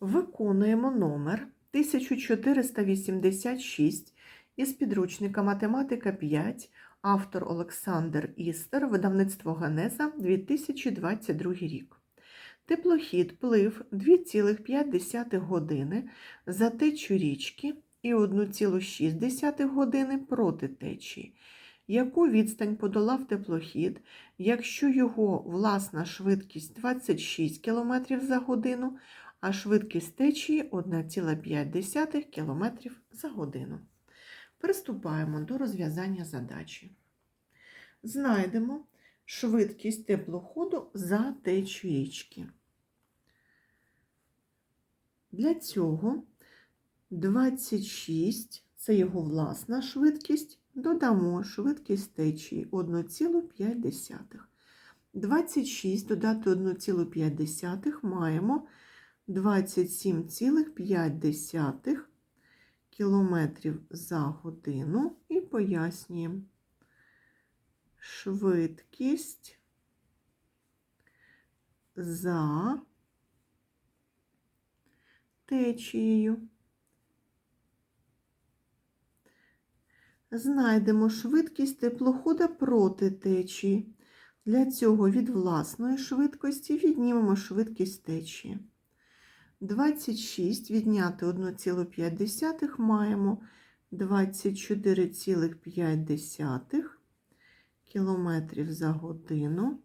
Виконуємо номер 1486 із підручника Математика 5, автор Олександр Істер, видавництво Генеза 2022 рік. Теплохід плив 2,5 години за течію річки і 1,6 години проти течії. Яку відстань подолав теплохід, якщо його власна швидкість 26 км за годину, а швидкість течії 1,5 км за годину. Приступаємо до розв'язання задачі. Знайдемо швидкість теплоходу за течію річки. Для цього 26 це його власна швидкість, додамо швидкість течії 1,5. 26 додати 1,5 маємо 27,5 кілометрів за годину і пояснюємо швидкість за течією. Знайдемо швидкість теплохода проти течії. Для цього від власної швидкості віднімемо швидкість течії. 26 відняти 1,5 маємо 24,5 кілометрів за годину.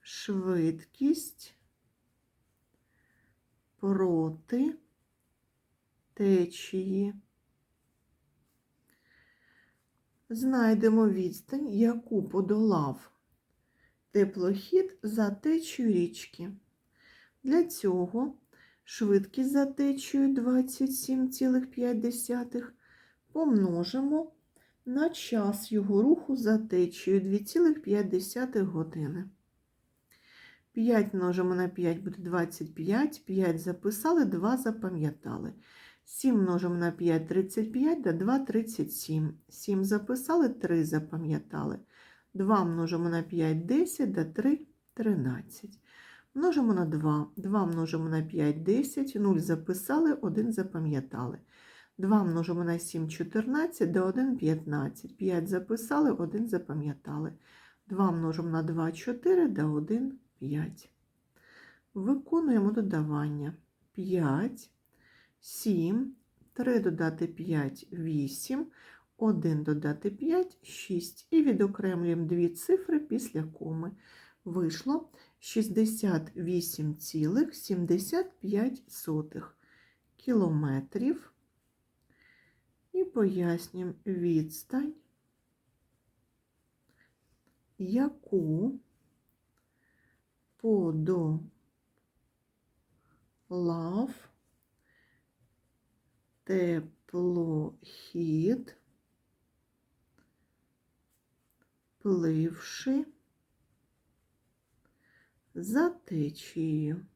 Швидкість проти течії. Знайдемо відстань, яку подолав теплохід за течію річки. Для цього швидкість за течією 27,5 помножимо на час його руху за течією 2,5 години. 5 множимо на 5 буде 25, 5 записали, 2 запам'ятали. 7 множимо на 5 35, да 2 37. 7 записали, 3 запам'ятали. 2 множимо на 5 10, да 3 13. Множимо на 2. 2 множимо на 5 10, 0 записали, 1 запам'ятали. 2 множимо на 7 14, да 1 15. 5 записали, 1 запам'ятали. 2 множимо на 2 4, да 1 5. Виконуємо додавання. 5, 7, 3 додати 5, 8, 1 додати 5, 6. І відокремлюємо дві цифри після коми. Вийшло 68,75 кілометрів. І пояснюємо відстань, яку подолав теплохід, пливши за течією.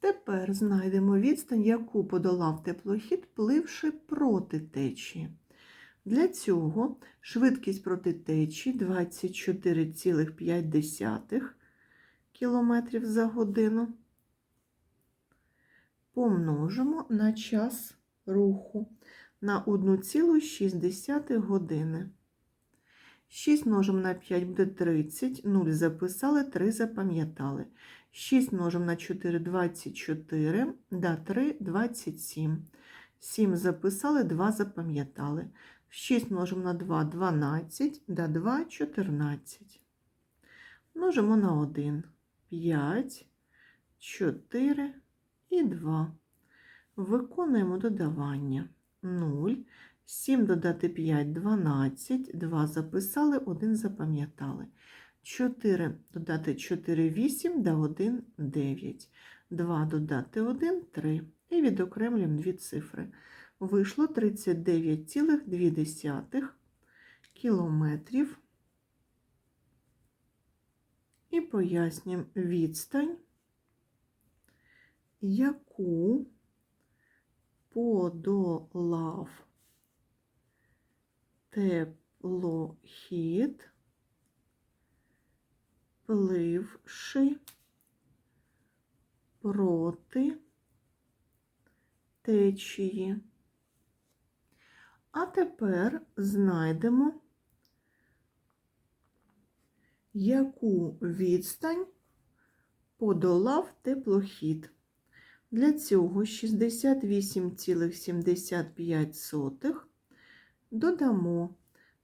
Тепер знайдемо відстань, яку подолав теплохід, пливши проти течії. Для цього швидкість проти течії 24,5 км за годину помножимо на час руху на 1,6 години. 6 множимо на 5 буде 30, 0 записали, 3 запам'ятали. 6 множимо на 4 24, да 3 27. 7 записали, 2 запам'ятали. 6 множимо на 2 12, да 2 14. Множимо на 1 5, 4 і 2. Виконуємо додавання 0. 7 додати 5 12, 2 записали, 1 запам'ятали. 4 додати 4 8, да 1 9. 2 додати 1 3. І відокремлюємо дві цифри. Вийшло 39,2 кілометрів. І пояснюємо відстань, яку подолав теплохід, відпливши проти течії. А тепер знайдемо, яку відстань подолав теплохід. Для цього 68,75 додамо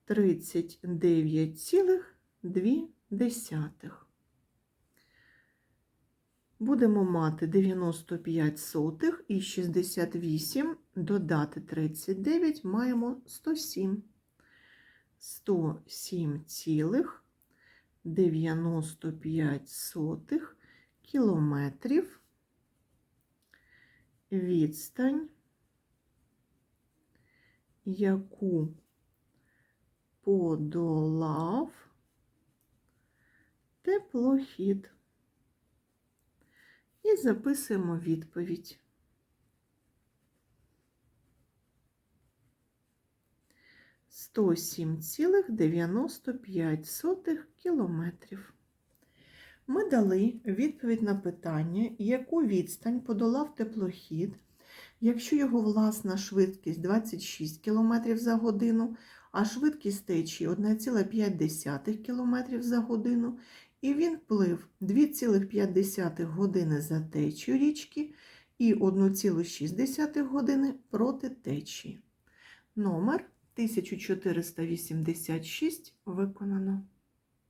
39,2. Будемо мати 95 сотих і 68 додати 39 маємо 107. 107,95 сотих кілометрів відстань, яку подолав теплохід. І записуємо відповідь. Сто сім цілих дев'яносто п'ять сотих кілометрів. Ми дали відповідь на питання, яку відстань подолав теплохід, якщо його власна швидкість 26 км за годину, а швидкість течії 1,5 км за годину, і він плив 2,5 години за течію річки і 1,6 години проти течії. Номер 1486 виконано.